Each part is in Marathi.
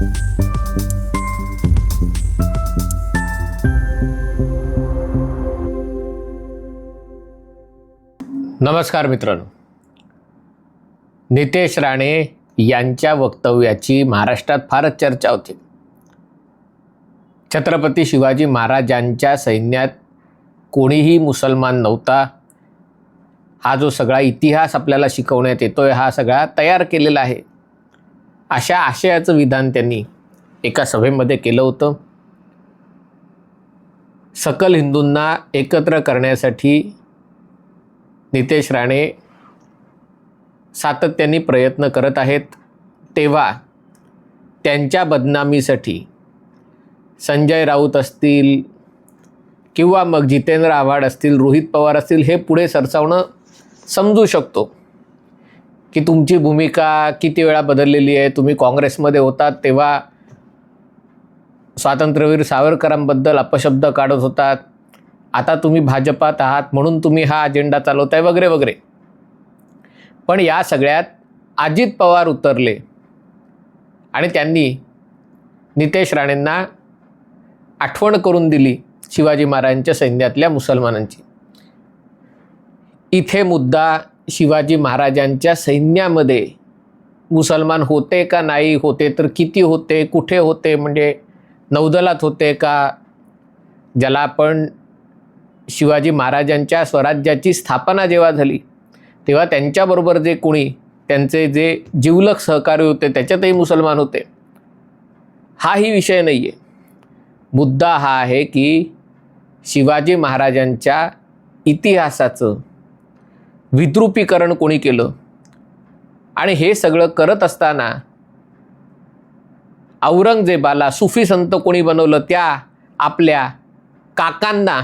नमस्कार मित्रांनो. नितेश राणे यांच्या वक्तव्याची महाराष्ट्रात फारच चर्चा होती. छत्रपती शिवाजी महाराजांच्या सैन्यात कोणीही मुसलमान नव्हता. हा जो सगळा इतिहास आपल्याला शिकवण्यात येतोय हा सगळा तयार केलेला आहे. अशा आशयाचं विधान त्यांनी एका सभेमध्ये केलं होतं. सकल हिंदूंना एकत्र करण्यासाठी नितेश राणे सातत्याने प्रयत्न करत आहेत. तेव्हा त्यांच्या बदनामीसाठी संजय राऊत असतील किंवा मग जितेंद्र आव्हाड असतील रोहित पवार असतील हे पुढे सरसावणं समजू शकतो. की तुमची भूमिका किती वेळा बदललेली आहे? तुम्ही काँग्रेसमध्ये होतात तेव्हा स्वातंत्र्यवीर सावरकरांबद्दल अपशब्द काढत होतात. आता तुम्ही भाजपात आहात म्हणून तुम्ही हा अजेंडा चालवताय वगैरे वगैरे. पण या सगळ्यात अजित पवार उतरले. आणि त्यांनी नितेश राणेंना आठवण करून दिली शिवाजी महाराजांच्या सैन्यातल्या मुसलमानांची. इथे मुद्दा शिवाजी महाराजांच्या सैन्यामध्ये मुसलमान होते का नाही होते तर किती होते कुठे होते म्हणजे नौदलात होते का? ज्याला आपण शिवाजी महाराजांच्या स्वराज्याची स्थापना जेव्हा झाली तेव्हा त्यांच्याबरोबर जे कोणी त्यांचे जे जिवलक सहकारी होते त्याच्यातही मुसलमान होते. हाही विषय नाही आहे मुद्दा हा आहे की शिवाजी महाराजांच्या इतिहासाचं विद्रुपीकरण कोणी केलं? आणि हे सगळं करत असताना औरंगजेबाला सुफी संत कोणी बनवलं? त्या आपल्या काकांना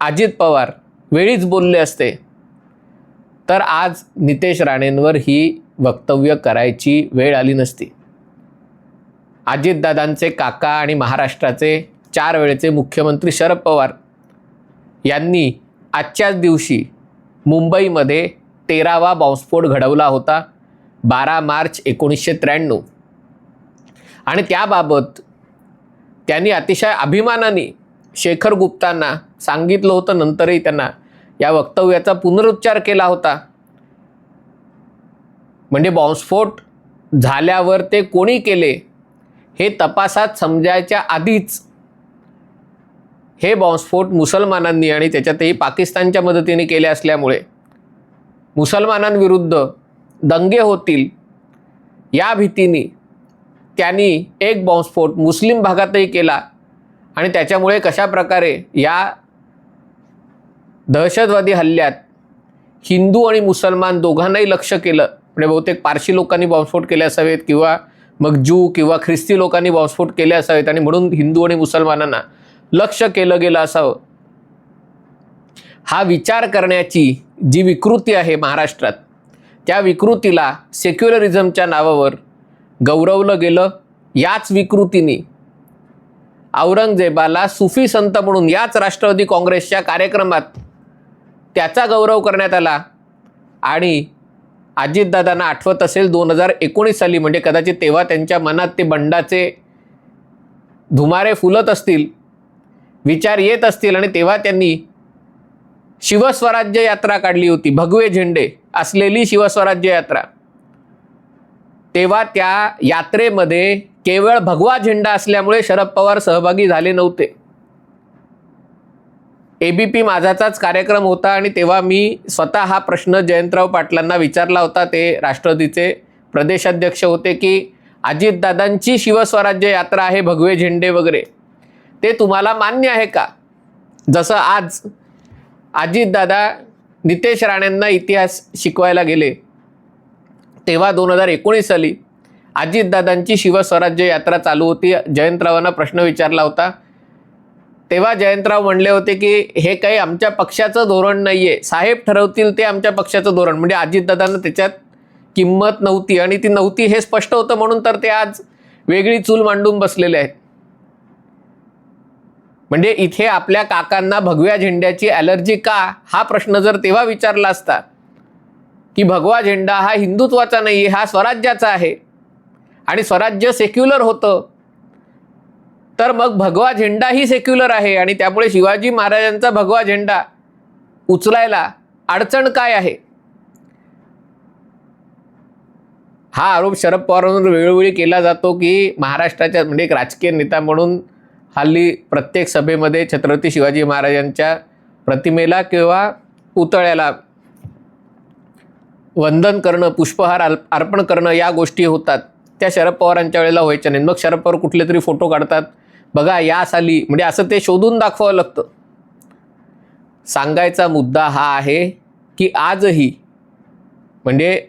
अजित पवार वेळीच बोलले असते. तर आज नितेश राणेंवर ही वक्तव्य करायची वेळ आली नसती. अजितदादांचे काका आणि महाराष्ट्राचे चार वेळेचे मुख्यमंत्री शरद पवार यांनी आजच्याच दिवशी मुंबईमध्ये तेरावा बॉम्बस्फोट घडवला होता बारा मार्च एकोणीसशे त्र्याण्णव. आणि त्याबाबत त्यांनी अतिशय अभिमानाने शेखर गुप्तांना सांगितलं होतं नंतरही त्यांना या वक्तव्याचा पुनरुच्चार केला होता. म्हणजे बॉम्बस्फोट झाल्यावर ते कोणी केले हे तपासात समजायच्या आधीच हे बॉम्बस्फोट मुसलमानांनी आणि त्याच्यातही पाकिस्तानच्या मदतीने केले असल्यामुळे मुसलमानांविरुद्ध दंगे होतील या भीतीने त्यांनी एक बॉम्बस्फोट मुस्लिम भागातही केला. आणि त्याच्यामुळे कशा प्रकारे या दहशतवादी हल्ल्यात हिंदू आणि मुसलमान दोघांनाही लक्ष केलं म्हणजे बहुतेक पारशी लोकांनी बॉम्बस्फोट केले असावेत किंवा मग जू किंवा ख्रिस्ती लोकांनी बॉम्बस्फोट केले असावेत आणि म्हणून हिंदू आणि मुसलमानांना लक्ष केलं गेलं असावं. हा विचार करण्याची जी विकृती आहे महाराष्ट्रात त्या विकृतीला सेक्युलरिझमच्या नावावर गौरवलं गेलं. याच विकृतीने औरंगजेबाला सुफी संत म्हणून याच राष्ट्रवादी काँग्रेसच्या कार्यक्रमात त्याचा गौरव करण्यात आला आणि अजितदादांना आठवत असेल दोन हजार एकोणीस साली म्हणजे कदाचित तेव्हा त्यांच्या मनात ते बंडाचे धुमारे फुलत असतील. विचार येत असतील आणि तेव्हा त्यांनी शिवस्वराज्य यात्रा काढली होती. भगवे झेंडे असलेली शिवस्वराज्य यात्रा. तेव्हा त्या यात्रेमध्ये केवळ भगवा झेंडा असल्यामुळे शरद पवार सहभागी झाले नव्हते. एबीपी माझाचाच कार्यक्रम होता आणि तेव्हा मी स्वतः हा प्रश्न जयंतराव पाटलांना विचारला होता. ते राष्ट्रवादीचे प्रदेशाध्यक्ष होते की अजितदादांची शिवस्वराज्य यात्रा आहे भगवे झेंडे वगैरे. ते तुम्हाला मान्य आहे का? जसं आज अजितदादा नितेश राणेंना इतिहास शिकवायला गेले तेव्हा दोन हजार एकोणीस साली अजितदादांची शिवस्वराज्य यात्रा चालू होती. जयंतरावांना प्रश्न विचारला होता. तेव्हा जयंतराव म्हणले होते की हे काही आमच्या पक्षाचं धोरण नाही आहे साहेब ठरवतील ते आमच्या पक्षाचं धोरण. म्हणजे अजितदादांना त्याच्यात किंमत नव्हती आणि ती नव्हती हे स्पष्ट होतं म्हणून तर ते आज वेगळी चूल मांडून बसलेले आहेत. म्हणजे इथे आपल्या काकांना भगव्या झेंड्याची ॲलर्जी का? हा प्रश्न जर तेव्हा विचारला असता की भगवा झेंडा हा हिंदुत्वाचा नाही हा स्वराज्याचा आहे आणि स्वराज्य सेक्युलर होतं तर मग भगवा झेंडा ही सेक्युलर आहे आणि त्यामुळे शिवाजी महाराजांचा भगवा झेंडा उचलायला अडचण काय आहे? हा आरोप शरद पवारांवर वेळोवेळी केला जातो की महाराष्ट्राच्या म्हणजे एक राजकीय नेता म्हणून हल्ली प्रत्येक सभेमध्ये छत्रपती शिवाजी महाराजांच्या प्रतिमेला किंवा पुतळ्याला वंदन करणं पुष्पहार अर्पण करणं या गोष्टी होतात. त्या शरद पवारांच्या वेळेला व्हायच्या नाही मग शरद पवार कुठले तरी फोटो काढतात. बघा या साली म्हणजे असं ते शोधून दाखवावं लागतं. सांगायचा मुद्दा हा आहे की आजही म्हणजे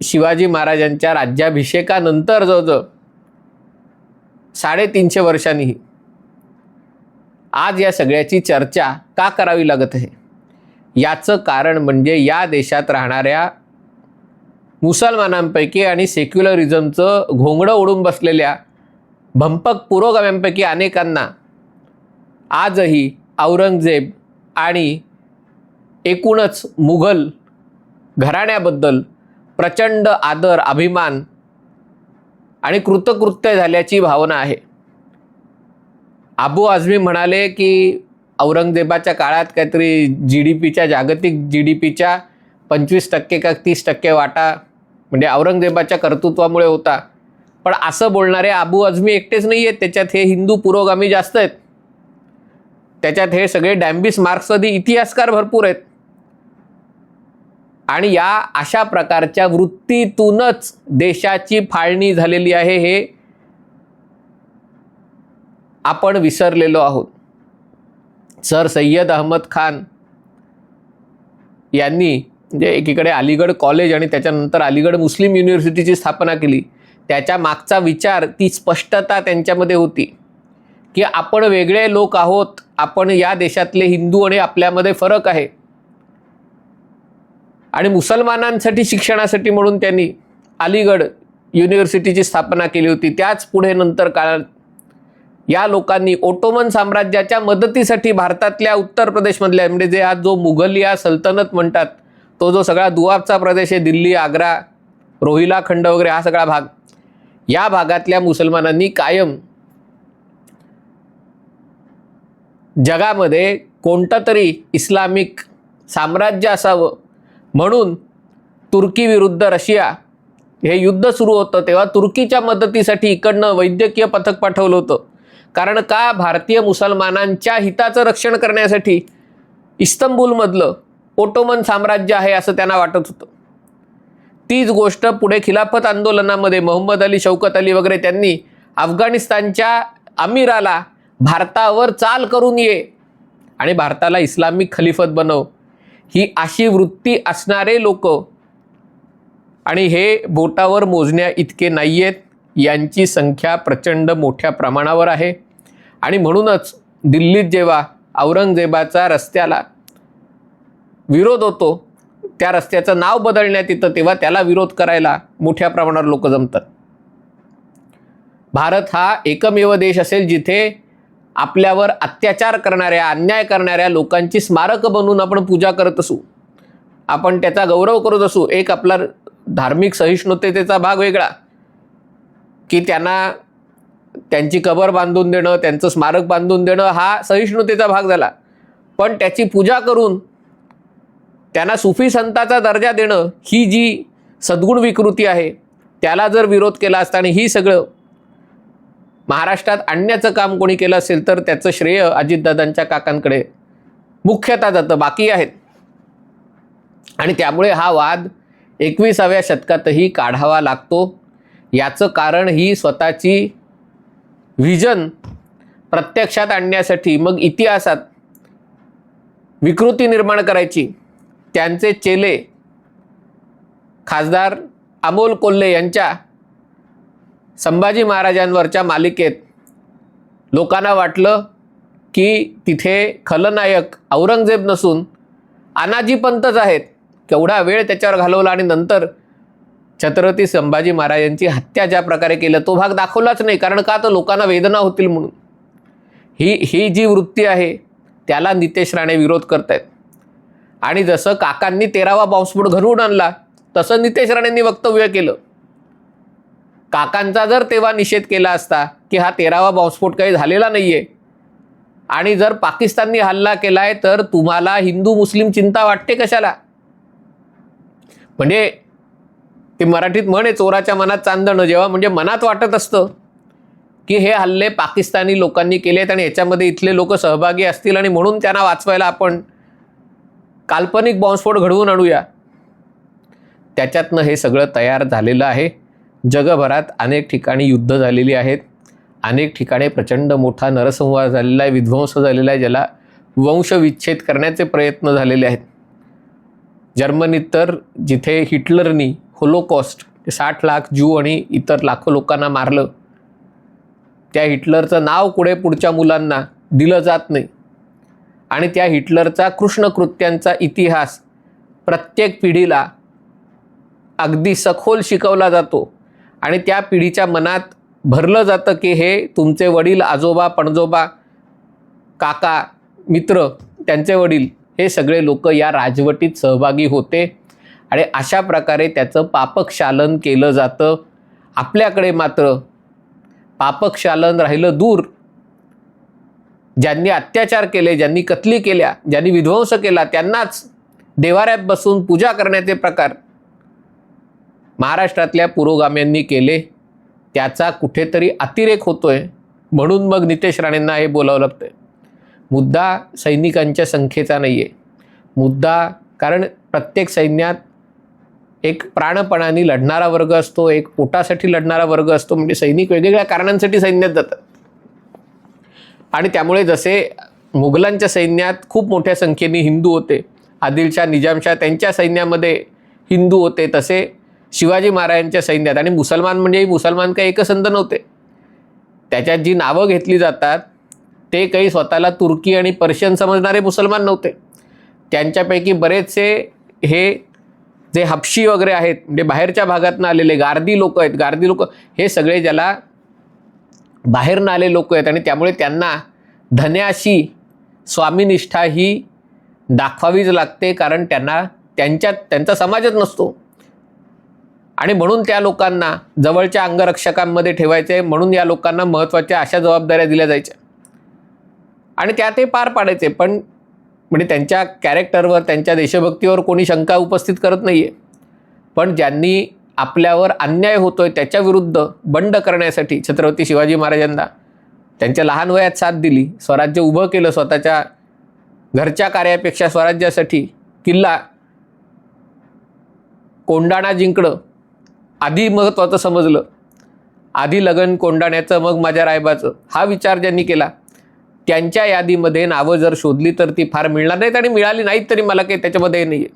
शिवाजी महाराजांच्या राज्याभिषेकानंतर जवळजवळ साडेतीनशे वर्षांनीही आज या सगळ्याची चर्चा का करावी लागत आहे? याचं कारण म्हणजे या देशात राहणाऱ्या मुसलमानांपैकी आणि सेक्युलरिझमचं घोंगडं ओढून बसलेल्या भंपक पुरोगाम्यांपैकी अनेकांना आजही औरंगजेब आणि एकूणच मुघल घराण्याबद्दल प्रचंड आदर अभिमान आणि कृतकृत्य झाल्याची भावना आहे. अबू आझमी म्हणाले की औरंगजेबाच्या काळात काहीतरी जी डी पीच्या जागतिक जी डी पीच्या पंचवीस टक्के का तीस टक्के वाटा म्हणजे औरंगजेबाच्या कर्तृत्वामुळे होता. पण असं बोलणारे अबू आझमी एकटेच नाही आहेत त्याच्यात हे हिंदू पुरोगामी जास्त आहेत. त्याच्यात हे सगळे डॅम्बिस मार्क्सवादी इतिहासकार भरपूर आहेत. आणि या अशा प्रकारच्या वृत्तीतूनच देशाची फाळणी झालेली आहे हे आपण विसरलेलो आहोत. सर सय्यद अहमद खान यांनी म्हणजे एकीकडे अलीगड कॉलेज आणि त्याच्यानंतर अलीगड मुस्लिम युनिव्हर्सिटीची स्थापना केली. त्याच्या मागचा विचार ती स्पष्टता त्यांच्यामध्ये होती की आपण वेगळे लोक आहोत. आपण या देशातले हिंदू आणि आपल्यामध्ये फरक आहे. आणि मुसलमानांसाठी शिक्षणासाठी म्हणून त्यांनी अलीगड युनिव्हर्सिटीची स्थापना केली होती. त्याच पुढे नंतर काळात या लोकांनी ओटोमन साम्राज्याच्या मदतीसाठी भारतातल्या उत्तर प्रदेशमधल्या म्हणजे जे आज जो मुघलिया सल्तनत म्हणतात तो जो सगळा दुआबचा प्रदेश आहे दिल्ली आग्रा रोहिला खंड वगैरे हा सगळा भाग या भागातल्या मुसलमानांनी कायम जगामध्ये कोणतं तरी इस्लामिक साम्राज्य असावं म्हणून तुर्की विरुद्ध रशिया हे युद्ध सुरू होतं. तेव्हा तुर्कीच्या मदतीसाठी इकडनं वैद्यकीय पथक पाठवलं होतं. कारण का भारतीय मुसलमानांच्या हिताचं रक्षण करण्यासाठी इस्तंबूलमधलं ओटोमन साम्राज्य आहे असं त्यांना वाटत होतं. तीच गोष्ट पुढे खिलाफत आंदोलनामध्ये मोहम्मद अली शौकत अली वगैरे त्यांनी अफगाणिस्तानच्या अमीराला भारतावर चाल करून ये आणि भारताला इस्लामिक खलिफत बनव. ही अशी वृत्ती असणारे लोक आणि हे बोटावर मोजण्या इतके नाही आहेत यांची संख्या प्रचंड मोठ्या प्रमाणावर आहे. आणि म्हणूनच दिल्लीत जेव्हा औरंगजेबाचा रस्त्याला विरोध होतो त्या रस्त्याचं नाव बदलण्यात येतं तेव्हा त्याला विरोध करायला मोठ्या प्रमाणावर लोक जमतात. भारत हा एकमेव देश असेल जिथे आपल्यावर अत्याचार करणाऱ्या अन्याय करणाऱ्या लोकांची स्मारकं बनवून आपण पूजा करत असू आपण त्याचा गौरव करत असू. एक आपला धार्मिक सहिष्णुतेचा भाग वेगळा. की त्यांना त्यांची कबर बांधून देणं त्यांचं स्मारक बांधून देणं हा सहिष्णुतेचा भाग झाला. पण त्याची पूजा करून त्यांना सुफी संताचा दर्जा देणं ही जी सद्गुण विकृती आहे त्याला जर विरोध केला असता आणि ही सगळं महाराष्ट्रात आणण्याचं काम कोणी केलं असेल तर त्याचं श्रेय अजितदादांच्या काकांकडे मुख्यतः जातं बाकी आहेत. आणि त्यामुळे हा वाद एकविसाव्या शतकातही काढावा लागतो. याचं कारण ही स्वतःची व्हिजन प्रत्यक्षात आणण्यासाठी मग इतिहासात विकृती निर्माण करायची त्यांचे चेले खासदार अमोल कोल्हे यांच्या संभाजी महाराजांवरच्या मालिकेत लोकांना वाटलं की तिथे खलनायक औरंगजेब नसून अनाजीपंतच आहेत. केवढा वेळ त्याच्यावर घालवला आणि नंतर छत्रपती संभाजी महाराजांची हत्या ज्या प्रकारे केलं तो भाग दाखवलाच नाही. कारण का? तर लोकांना वेदना होतील म्हणून. ही ही जी वृत्ती आहे त्याला नितेश राणे विरोध करत आहेत आणि जसं काकांनी तेरावा बॉम्बस्फोट घडवून आणला तसं नितेश राणेंनी वक्तव्य केलं. काकांचा जर तेव्हा निषेध केला असता की हा तेरावा बॉम्बस्फोट काही झालेला नाही आहे आणि जर पाकिस्ताननी हल्ला केलाय तर तुम्हाला हिंदू मुस्लिम चिंता वाटते कशाला? म्हणजे ते मराठीत म्हण आहे चोराच्या मनात चांदणं. जेव्हा म्हणजे मनात वाटत असतं की हे हल्ले पाकिस्तानी लोकांनी केले आहेत आणि याच्यामध्ये इथले लोक सहभागी असतील आणि म्हणून त्यांना वाचवायला आपण काल्पनिक बॉम्बस्फोट घडवून आणूया. त्याच्यातनं हे सगळं तयार झालेलं आहे. जगभरात अनेक ठिकाणी युद्ध झालेली आहेत. अनेक ठिकाणी प्रचंड मोठा नरसंहार झालेला आहे विध्वंस झालेला आहे ज्याला वंशविच्छेद करण्याचे प्रयत्न झालेले आहेत. जर्मनीत तर जिथे हिटलरनी होलोकॉस्ट साठ लाख ज्यू आणि इतर लाखो लोकांना मारलं. त्या हिटलरचं नाव पुढे पुढच्या मुलांना? दिलं जात नाही. आणि त्या हिटलरचा कृष्णकृत्यांचा इतिहास प्रत्येक पिढीला अगदी सखोल शिकवला जातो. आणि त्या पिढीच्या मनात भरलं जातं की हे तुमचे वडील आजोबा पणजोबा काका मित्र त्यांचे वडील हे सगळे लोक या राजवटीत सहभागी होते. आणि अशा प्रकारे त्याचं पापक्षालन केलं जातं. आपल्याकडे मात्र पापक्षालन राहिलं दूर. ज्यांनी अत्याचार केले ज्यांनी कत्ली केल्या ज्यांनी विध्वंस केला त्यांनाच देवाऱ्यात बसून पूजा करण्याचे प्रकार महाराष्ट्रातल्या पुरोगाम्यांनी केले. त्याचा कुठेतरी अतिरेक होतोय. म्हणून मग नितेश राणेंना हे बोलावं लागतंय. मुद्दा सैनिकांच्या संख्येचा नाही आहे मुद्दा कारण प्रत्येक सैन्यात एक प्राणपणाने लढणारा वर्ग असतो एक पोटासाठी लढणारा वर्ग असतो म्हणजे सैनिक वेगवेगळ्या कारणांसाठी सैन्यात जातात. आणि त्यामुळे जसे मुघलांच्या सैन्यात खूप मोठ्या संख्येने हिंदू होते आदिलशाह निजामशाह त्यांच्या सैन्यामध्ये हिंदू होते तसे शिवाजी महाराजांच्या सैन्यात. आणि मुसलमान म्हणजे मुसलमान काही एकसंध नव्हते. त्याच्यात जी नावं घेतली जातात ते काही स्वतःला तुर्की आणि पर्शियन समजणारे मुसलमान नव्हते. त्यांच्यापैकी बरेचसे हे जे हपशी वगैरे आहेत म्हणजे बाहेरच्या भागातनं आलेले गार्दी लोक आहेत गार्दी लोक हे सगळे ज्याला बाहेरनं आले लोक आहेत आणि त्यामुळे त्यांना धन्याशी स्वामीनिष्ठा ही दाखवावीच लागते कारण त्यांना त्यांच्यात त्यांचा समाजच नसतो. आणि म्हणून त्या लोकांना जवळच्या अंगरक्षकांमध्ये ठेवायचे म्हणून या लोकांना महत्त्वाच्या अशा जबाबदाऱ्या दिल्या जायच्या. आणि त्या ते पार पाडायचे पण म्हणजे त्यांच्या कॅरेक्टरवर त्यांच्या देशभक्तीवर कोणी शंका उपस्थित करत नाही आहे पण ज्यांनी आपल्यावर अन्याय होतोय त्याच्याविरुद्ध बंड करण्यासाठी छत्रपती शिवाजी महाराजांना त्यांच्या लहान वयात साथ दिली स्वराज्य उभं केलं स्वतःच्या घरच्या कार्यापेक्षा स्वराज्यासाठी किल्ला कोंडाणा जिंकणं आधी महत्त्वाचं समजलं. आधी लगन कोंडाण्याचं मग माझ्या रायबाचं हा विचार ज्यांनी केला त्यांच्या यादीमध्ये नावं जर शोधली तर ती फार मिळणार नाहीत आणि मिळाली नाहीत तरी मला काही त्याच्यामध्ये नाही.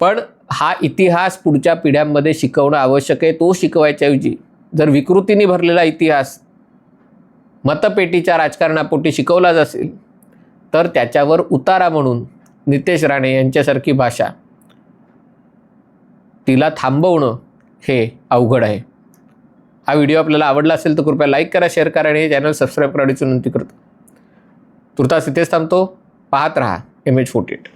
पण हा इतिहास पुढच्या पिढ्यांमध्ये शिकवणं आवश्यक आहे. तो शिकवायच्याऐवजी जर विकृतीने भरलेला इतिहास मतपेटीच्या राजकारणापोटी शिकवलाच असेल तर त्याच्यावर उतारा म्हणून नितेश राणे यांच्यासारखी भाषा तिला थांबवणं हे अवघड आहे. हा व्हिडिओ आपल्याला आवडला असेल तर कृपया लाईक करा शेअर करा आणि हे चॅनल सबस्क्राईब करण्याची विनंती करतो. तुर्तास इथेच थांबतो. पाहत रहा. M H forty eight